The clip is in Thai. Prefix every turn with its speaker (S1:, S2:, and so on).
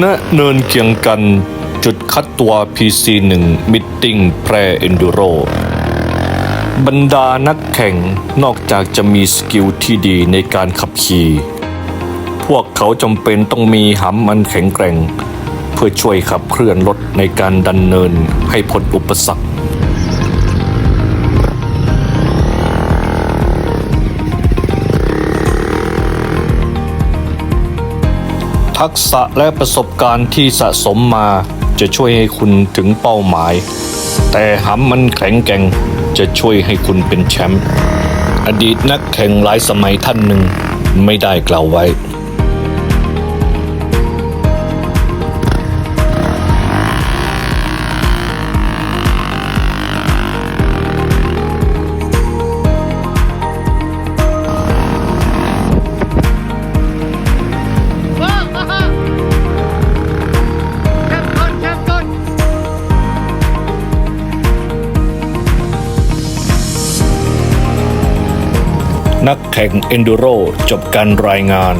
S1: ณเนินเกียงกันจุดคัดตัว PC1 มิทติ้งแพรเอนดูโรบรรดานักแข่งนอกจากจะมีสกิลที่ดีในการขับขี่ พวกเขาจำเป็นต้องมีหำมันแข็งแกร่ง เพื่อช่วยขับเคลื่อนรถในการดันเนินให้พ้นอุปสรรค ทักษะและประสบการณ์ที่สะสมมาจะช่วยให้คุณถึงเป้าหมาย แต่หำมันแข็งแกร่งจะช่วยให้คุณเป็นแชมป์อดีตนักแข่งหลายสมัยท่านหนึ่งไม่ได้กล่าวไว้ นักแข่งเอนดูโรจบการรายงาน